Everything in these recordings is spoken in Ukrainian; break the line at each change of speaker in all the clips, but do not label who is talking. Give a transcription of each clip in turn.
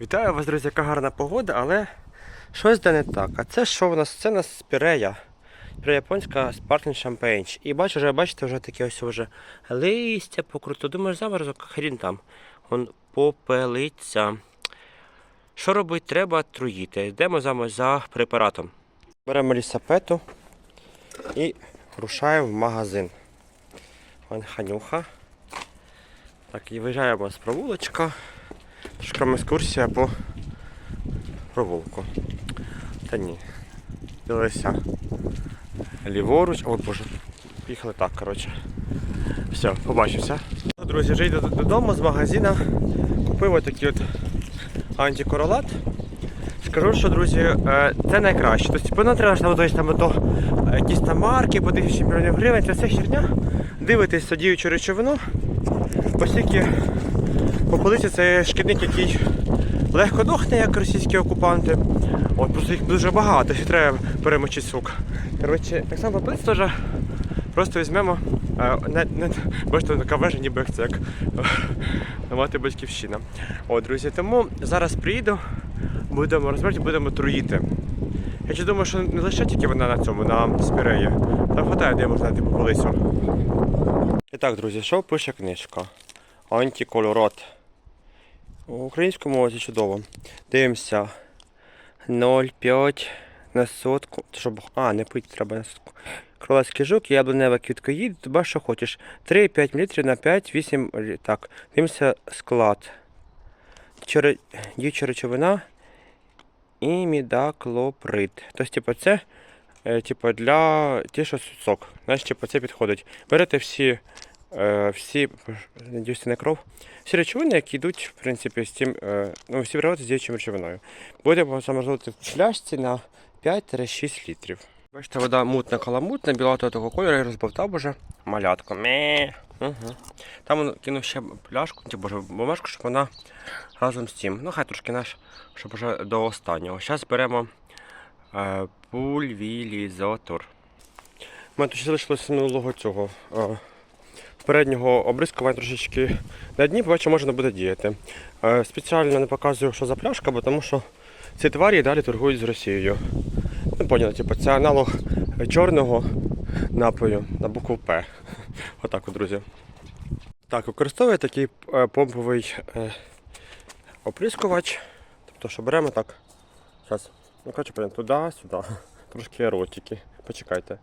Вітаю вас, друзі, яка гарна погода, але щось де не так. А це що у нас? Це у нас спірея. Спірея японська Sparkling Champagne. І бачу, вже бачите, вже таке ось вже листя покруто. Думаєш, заморозок, хрін там. Он попелиться. Що робити? Треба труїти. Йдемо за, за препаратом. Беремо лісапету і рушаємо в магазин. Вон ханюха. Так, і виїжджаємо з провулочка. Трошка екскурсія по провулку. Та ні. Дивися. Ліворуч. О боже. Поїхали так, коротше. Все, побачимося. Друзі, вже йду додому з магазина. Купив отакий от антикоролат. Скажу, що, друзі, е, це найкраще. Тобто, не треба ж там, то, е, якісь там марки по тисячі мільйонів гривень, це все херня. Дивитесь діючу речовину, оскільки попелиця це шкідник, який легко дохне, як російські окупанти. От просто їх дуже багато, ще треба перемочити сук. Коротше, так само попелиця теж просто візьмемо. е, бачите, така вежа, ніби як це як е, мати батьківщина. От, друзі, тому зараз приїду, будемо розбирати, будемо труїти. Я ще думаю, що не лише тільки вона на цьому, на спіреї. Там хватає, де можна знайти попелицю. І так, друзі, що пише книжка? Антиколорот. У українському мові чудово. Дивимося. 0,5 на сотку. Щоб... А, не пити треба на сотку. Кролацький жук, яблунева квіткоїд, туба що хочеш. 3,5 мл на 5-8. Так, дивимося склад. Чори... Діюча речовина. Імідаклоприд. Тобто, типу, це е, типу, для ті, що сок. Знаєш, типу, це підходить. Берете всі, всі, надіюся, не кров, всі речовини, які йдуть, в принципі, з тим, е, ну, всі пригоди з діючою речовиною. Будемо заморозити в пляшці на 5-6 літрів. Бачите, вода мутна каламутна, білого того кольору, я розбовтав уже малятку. Угу. Там кинув ще пляшку, ті, боже, бумажку, щоб вона разом з цим. Ну, хай трошки наш, щоб вже до останнього. Зараз беремо е, пульвілізатор. У мене тут ще залишилося минулого цього. Е, переднього обрискування трошечки на дні, побачимо, може не буде діяти. Е, спеціально не показую, що за пляшка, бо тому що ці тварі далі торгують з Росією. Ну, поняли, типу, це аналог чорного напою на букву П. Отак, от, друзі. Так, використовую такий е, помповий е, оприскувач. Тобто, що беремо так. Зараз. Ну, коротше, прям туди, сюди. Трошки еротики. Почекайте.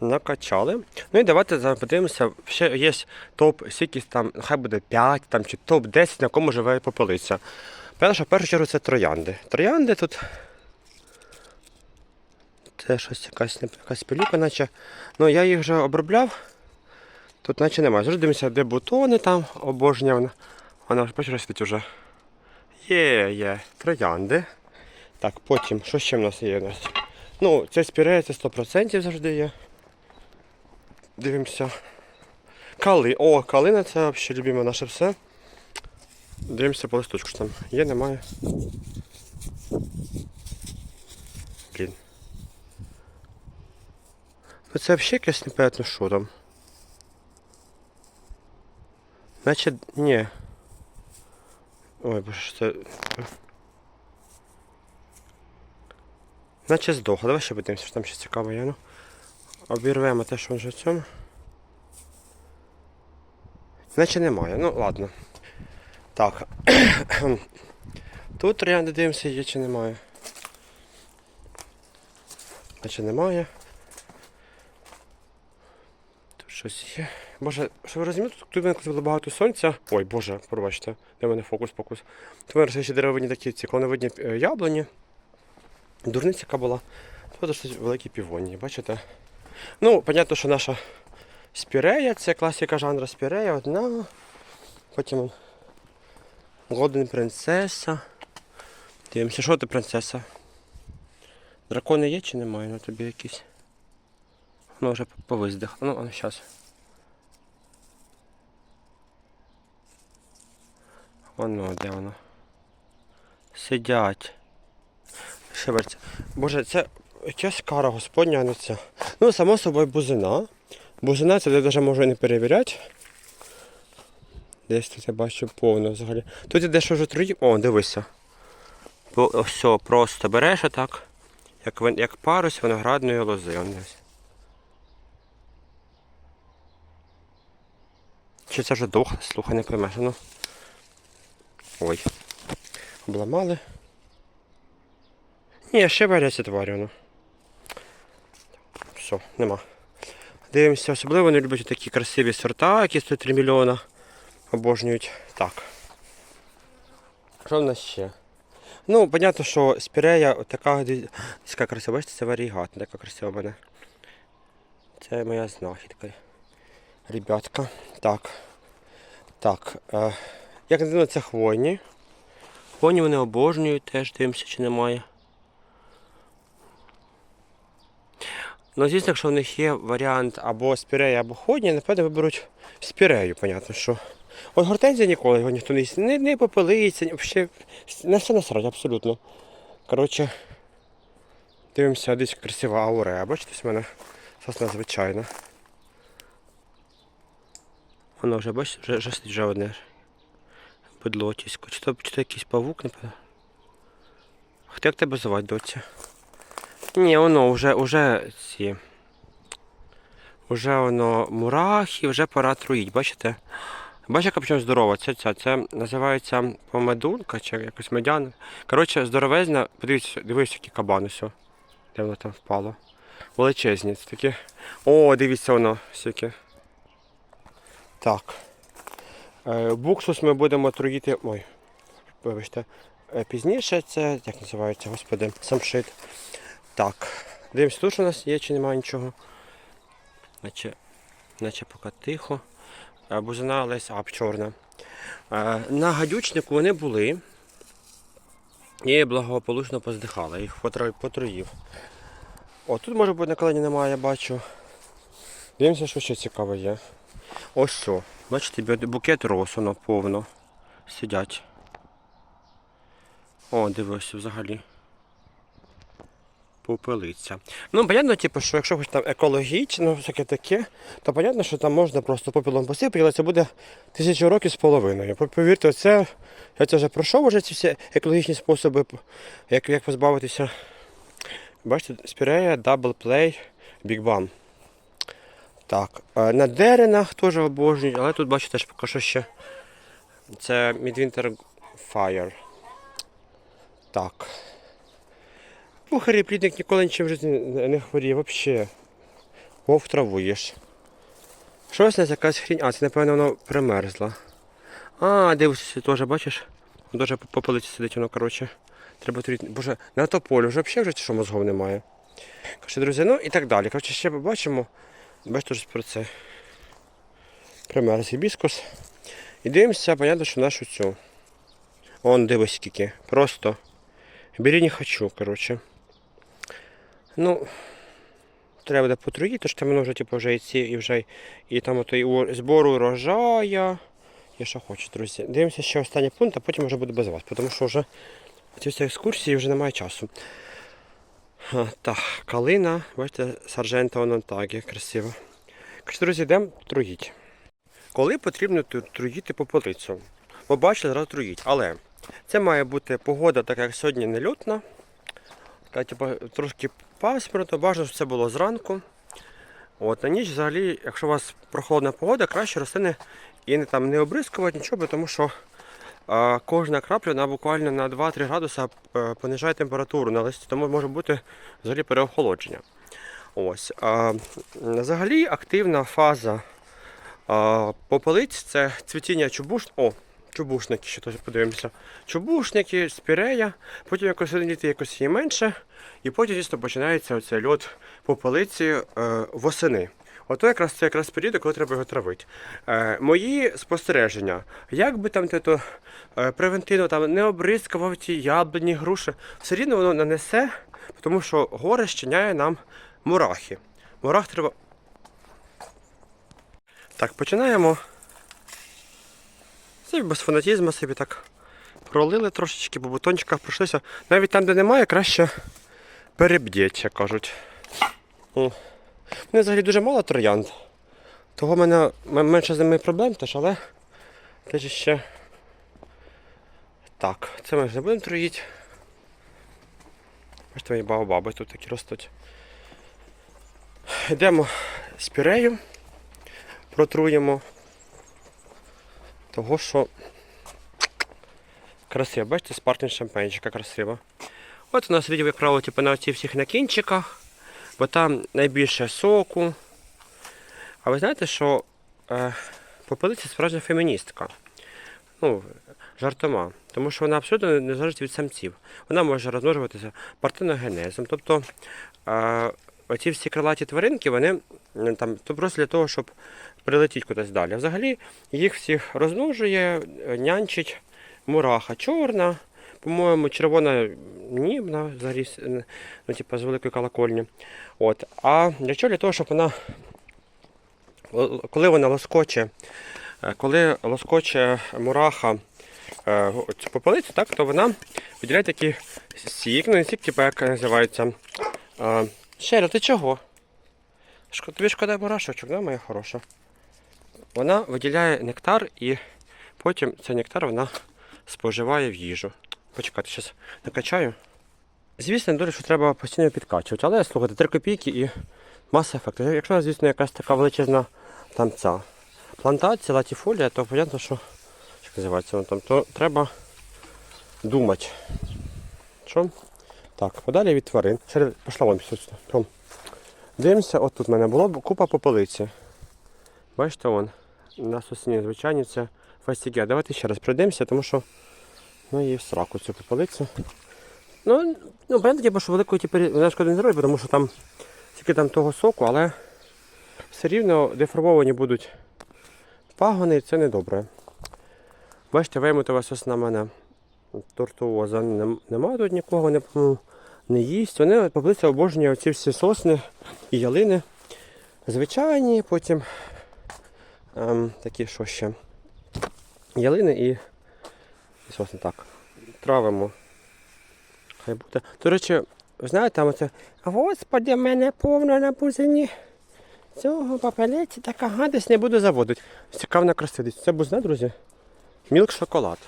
Накачали. Ну і давайте зараз подивимося. Ще є топ скількись там, хай буде 5 там, чи топ-10, на кому живе попелиця. Перше, в першу чергу це троянди. Троянди тут. Це щось якась, якась пилюка, наче. Ну я їх вже обробляв. Тут наче немає. Завжди дивимося, де бутони там обожнювана. Вона вже бачиш, сидить уже. Є, є, троянди. Так, потім, що ще в нас є у нас? Ну, це спірея, це 100% завжди є. Дивимося. Кали. О, калина це взагалі любиме наше все. Дивимося по листочку, що там є, немає. Блін. Ну це взагалі якесь непонятно що там. Значить, ні. Ой, боже, це. Наче здохло. Давай ще подивимося, що там ще цікаво є. Ну. Обірвемо те, що вже в цьому. Наче немає. Ну ладно. Так. Тут троянди дивимося, є чи немає. Наче немає. Тут щось є. Боже, що ви розумієте, тут тут було багато сонця. Ой, боже, пробачте, де в мене фокус, фокус. Тут виросли ще деревині такі ці клоновидні е, яблуні. Дурниця яка була. Тут щось великі півоні, бачите? Ну, понятно, що наша спірея, це класика жанру спірея, одна. Потім Голден принцеса. Дивимося, що ти принцеса? Дракони є чи немає на тобі якісь? Воно вже повиздих. Ну, воно зараз. Воно, де воно? Сидять. Шиберця. Боже, це якась кара господня, а не це. Ну, само собою бузина. Бузина це я навіть можу і не перевіряти. Десь тут я бачу повно взагалі. Тут іде що вже троїв. О, дивися. Ось все, просто береш отак, як, як парус виноградної лози. Чи це вже дохле? Слухай, не поймеш. Ну. Ой. Обламали. Ні, ще валяться тварі воно. Все, нема. Дивимося, особливо вони люблять такі красиві сорта, які стоять 3 мільйона. Обожнюють. Так. Що в нас ще? Ну, понятно, що спірея така яка красива, бачите, це варігат, така красива в мене. Це моя знахідка. Ребятка. Так. Так. Е, як не дивно, це хвойні. Хвойні вони обожнюють теж, дивимося, чи немає. Ну, звісно, якщо в них є варіант або спірея, або ходні, напевно, виберуть спірею, понятно, що. От гортензія ніколи його ніхто не їсть. Не, не попелиться, ні, взагалі, на все насрать, абсолютно. Коротше, дивимося, десь красива аурея. Бачите, в мене сосна звичайна. Воно вже, бачите, вже, вже вже одне. Бедлотісько. Чи то, чи то якийсь павук, напевно. Хто як тебе звати, доця? Ні, воно вже, вже ці. Уже воно мурахи, вже пора труїть, бачите? Бачите, яка причому здорова? Це ця, це називається помедунка чи якось медяна. Коротше, здоровезна, подивіться, дивись, які кабани все. Де воно там впало. Величезні. Це такі. О, дивіться воно, скільки. Так. Е, Буксус ми будемо труїти. Ой, вибачте. Е, Пізніше це, як називається, господи, самшит. Так. Дивимося, тут у нас є чи немає нічого. Наче, наче поки тихо. Бузина Лесь Ап чорна. На гадючнику вони були. І благополучно поздихала. Їх потро- потроїв. О, тут може бути на немає, я бачу. Дивимося, що ще цікаве є. Ось що. Бачите, букет воно повно. Сидять. О, дивись, взагалі. Попелиця. Ну, понятно, типу, що якщо хоч там екологічно, всяке таке, то понятно, що там можна просто попілом посипати, це буде тисячу років з половиною. Повірте, це, я це вже пройшов вже ці всі екологічні способи, як, як позбавитися. Бачите, спірея, Big Bang. Так, е, на деренах теж обожнюють, але тут бачите, ж поки що ще це Midwinter Fire. Так. Пухарі плідник ніколи нічим в житті не хворіє, взагалі. Вовк траву їш. Щось у якась хрінь. А, це напевно воно примерзло. А, дивишся, теж бачиш? Дуже по полиці сидить воно, коротше. Треба турити. Боже, на тополі вже взагалі вже що мозгов немає. Коротше, друзі, ну і так далі. Коротше, ще побачимо. Бачите ж про це. Примерз гібіскус. І дивимося, понятно, що нашу цю. Он дивись скільки. Просто. Бери не хочу, коротше. Ну, треба буде потруїти, тож там вже типу, вже і ці, і вже і там ото і збору урожая. І що хочу, друзі. Дивимося ще останній пункт, а потім вже буде без вас, тому що вже ці всі екскурсії вже немає часу. Так, калина, бачите, саржента воно так є красиво. Коротше, друзі, йдемо труїть. Коли потрібно труїти по полицю? Побачили, зразу труїть. Але це має бути погода, така як сьогодні не лютна. Така, типу, трошки пасмурно, бажано, щоб це було зранку. От, на ніч взагалі, якщо у вас прохолодна погода, краще рослини і не, там, не обрискувати нічого, тому що а, кожна крапля вона буквально на 2-3 градуса е, понижає температуру на листі, тому може бути взагалі переохолодження. Ось. А, взагалі активна фаза а, попелиць це цвітіння чубуш... чубушники, ще теж подивимося. Чубушники, спірея, потім якось один якось є менше, і потім, звісно, починається оцей льот попелиці е, восени. Ото якраз це якраз період, коли треба його травити. Е, мої спостереження, як би там то е, превентивно там не обрискував ті яблуні, груші, все рівно воно нанесе, тому що горе щиняє нам мурахи. Мурах треба. Так, починаємо. Це без фанатізму собі так пролили трошечки, по бутончиках пройшлися. Навіть там, де немає, краще перебдіть, як кажуть. Мене взагалі дуже мало троянд. Того в мене менше з ними проблем теж, але Де ж ще? Так, це ми вже не будемо труїти. Бачите, мої баобаби тут такі ростуть. Йдемо з пірею, протруємо. Того, що красиво, бачите, спартний шампанчика красиво. От у нас відео, як типу, на оці всіх накінчиках, бо там найбільше соку. А ви знаєте, що е, попелиця справжня феміністка. Ну, жартома. Тому що вона абсолютно не залежить від самців. Вона може розмножуватися партеногенезом. Тобто е, оці всі крилаті тваринки, вони там, то просто для того, щоб прилетіти кудись далі. Взагалі їх всіх розмножує, е, нянчить мураха чорна, по-моєму, червона німна, взагалі, е, ну, типу, з великої колокольні. От. А для чого? Для того, щоб вона, коли вона лоскоче, е, коли лоскоче мураха е, цю попелицю, так, то вона виділяє такий сік, ну не сік, типу, як називається. Шеля, ти чого? Шко- Тобі шкода мурашочок, да, моя хороша? Вона виділяє нектар і потім цей нектар вона споживає в їжу. Почекайте, зараз накачаю. Звісно, дуже, що треба постійно підкачувати, але слухайте, 3 копійки і маса ефекту. Якщо, звісно, якась така величезна там ця плантація, латіфолія, то понятно, що як називається там, то треба думати. Що? Так, подалі від тварин. Ще пішла вон після. Дивимося, от тут в мене було купа попелиці. Бачите, вон, на сосні звичайні це фастігя. Давайте ще раз пройдемося, тому що ну, її в сраку цю попелицю. Ну, ну понятно, типу, що великої типу, вона шкоди не зробить, тому що там тільки там того соку, але все рівно деформовані будуть пагони, і це недобре. Бачите, виймутова сосна в мене тортуоза нем- нема тут нікого, не, ну, не їсть. Вони поблизу обожнює оці всі сосни і ялини. Звичайні, потім ем, такі що ще. Ялини і, і сосни так. Травимо. Хай буде. До речі, ви знаєте, там оце. Господи, в мене повно на бузині. Цього папелеці така гадость не буду заводити. Цікаво на красивість. Це бузна, друзі. Мілк шоколад.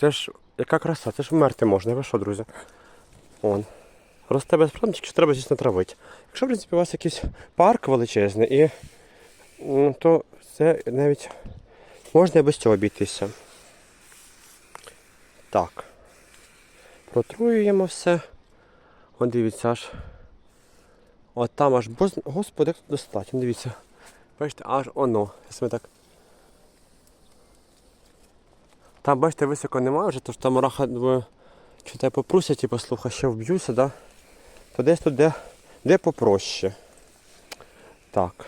Це ж, яка краса, це ж вмерти можна. Ви що, друзі? Вон. Росте без проблем, тільки що треба, звісно, травити. Якщо, в принципі, у вас якийсь парк величезний, і, то це навіть можна і без цього обійтися. Так. Протруюємо все. От дивіться аж. От там аж боз... Господи, як тут достатньо, дивіться. Бачите, аж оно. Ми так. Там, бачите, високо немає вже, тож там думаю, що тебе попросять і послухай, ще вб'юся, да? то десь тут де, де попроще. Так.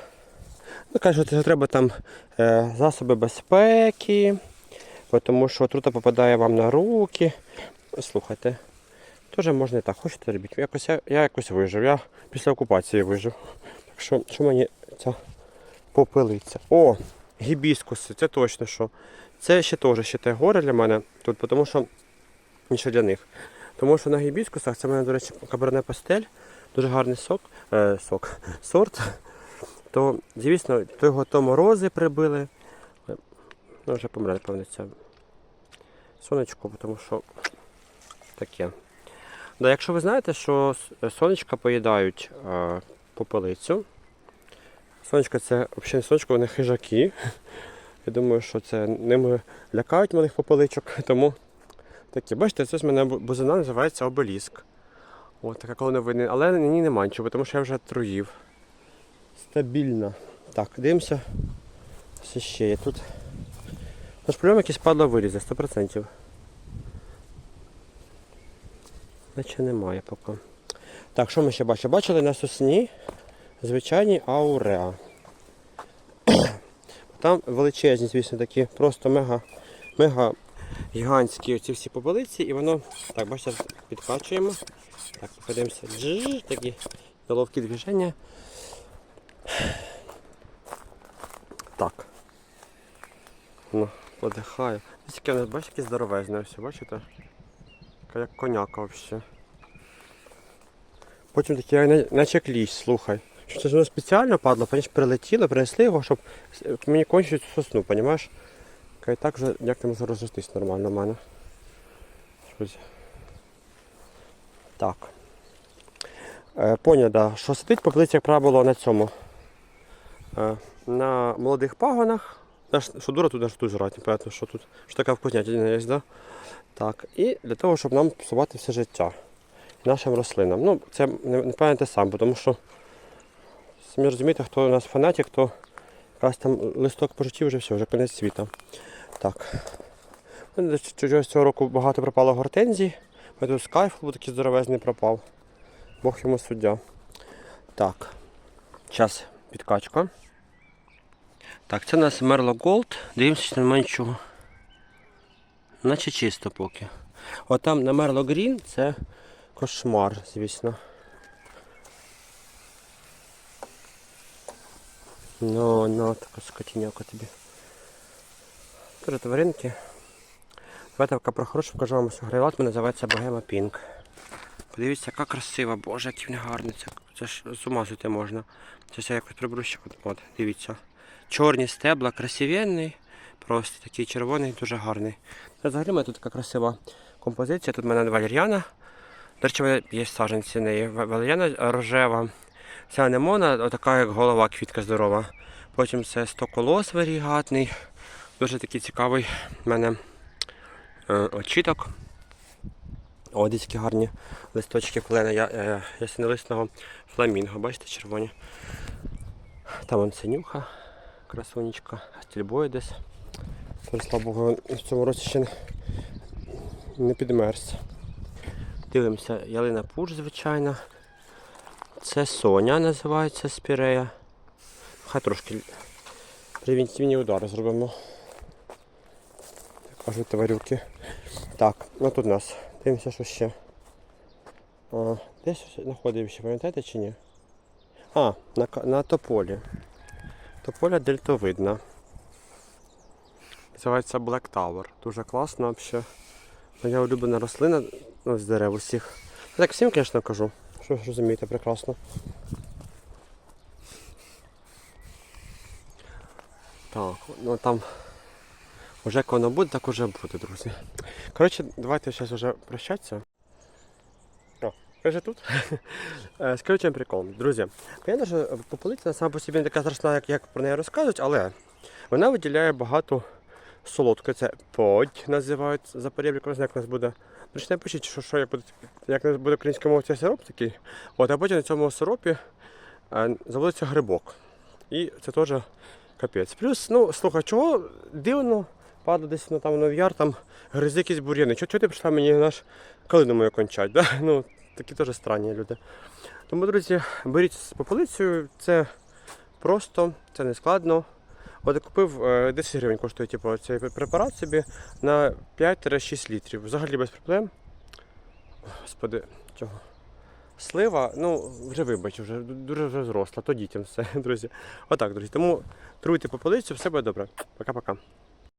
Ну, кажуть, що треба там е, засоби безпеки, тому що отрута попадає вам на руки. Слухайте, теж можна і так, хочете робіть. Якось я, я якось вижив. Я після окупації вижив. Так що, що мені ця попелиця? О, гібіскуси, це точно що. Це ще теж ще те горе для мене тут, тому що ніж для них. Тому що на гібіскусах це в мене, до речі, каберне пастель, дуже гарний сок, е, сок, сорт. То, звісно, то його то морози прибили. Ну, вже помре, напевно, сонечко, тому що таке. Да, якщо ви знаєте, що сонечка поїдають е, попелицю. Сонечка це взагалі сонечко, вони хижаки. Я думаю, що це ними лякають малих попеличок, тому таке. Бачите, це з мене бузина називається обеліск. От така колоновина. Але на ній нема нічого, тому що я вже труїв. Стабільно. Так, дивимося. Все ще є тут. Наш проблем якийсь падла вирізе, 100%. Наче немає поки. Так, що ми ще бачили? Бачили на сосні звичайні ауреа. Там величезні, звісно, такі просто мега, мега гігантські ці всі попелиці, і воно, так, бачите, підкачуємо. Так, подивимося. Джж, такі головкі движення. Так. Ну, подихаю. Ось бачите, яке здоровезне все, бачите? Така як коняка взагалі. Потім на- наче кліщ, слухай. Що це ж воно спеціально падло, прилетіло, принесли його, щоб мені кончити сосну, розумієш? Яка і так вже як може розростись нормально в мене. Друзі. Так. Е, поняв, да, що сидить поплиця, як правило, на цьому. Е, на молодих пагонах. Що дура тут аж тут жрати, понятно, що тут що така вкуснятина є, да? Так. І для того, щоб нам псувати все життя нашим рослинам. Ну, це не, не те сам, тому що самі розумієте, хто у нас фанатик, то якраз там листок пожитів вже все, вже кінець світа. Так. Ну, Чогось цього року багато пропало гортензій. Ось тут скайф був такий здоровезний пропав. Бог йому суддя. Так. Час підкачка. Так, це у нас Мерло Голд. Дивимося, немає нічого. Наче чисто поки. От там на Мерло Грін це кошмар, звісно. Ну, ну, така скотіняка тобі. Дуже тваринки. Ветовка про хорошу покажу вам мене називається Богема Пінк. Подивіться, яка красива, боже, який він гарний. Це, це ж з ума зійти можна. Це я якось приберу ще. От, дивіться. Чорні стебла, красивенний, просто такий червоний, дуже гарний. Та Взагалі у мене тут така красива композиція. Тут в мене валер'яна. До речі, є саджанці неї. Ва- Валер'яна рожева. Ця анемона, отака як голова, квітка здорова. Потім це стоколос варігатний. Дуже такий цікавий в мене е, очіток. О, десь які гарні листочки клена я, е, ясенолисного фламінго. Бачите, червоні. Там вон синюха, красунечка, стільбоїдес. Тепер, слава Богу, в цьому році ще не, не підмерз. Дивимося, ялина пуш, звичайно. Це Соня називається спірея. Хай трошки превентивні удари зробимо. Як Кажуть тварюки. Так, ну тут у нас. Дивимося, що ще. А, десь знаходив ще, пам'ятаєте чи ні? А, на, на тополі. Тополя дельтовидна. Називається Black Tower. Дуже класно взагалі. Моя улюблена рослина ну, з дерев усіх. Так всім, звісно, кажу. Що ви розумієте прекрасно. Так, ну там вже як воно буде, так уже буде, друзі. Коротше, давайте зараз вже прощатися. О, ви вже тут? Е, Скажу чим прикол. Друзі, понятно, що пополиця сама по собі не така страшна, як, як про неї розказують, але вона виділяє багато солодке. Це подь називають за перебріком, як у нас буде. Ж напишіть, що, що як буде, як у нас буде українською мовою цей сироп такий. От, а потім на цьому сиропі е, заводиться грибок. І це теж капець. Плюс, ну, слухай, чого дивно, падає десь ну, там на в'яр, там гризи якісь бур'яни. Чого, чого ти прийшла мені наш калину мою кончать? Да? Ну, такі теж странні люди. Тому, друзі, беріть з попелицею, це просто, це не складно. От купив е, 10 гривень коштує типу, цей препарат собі на 5-6 літрів. Взагалі без проблем. Господи, чого? Слива, ну вже вибач, вже дуже вже зросла, то дітям все, друзі. Отак, друзі. Тому труйте попелицю, все буде добре. Пока-пока.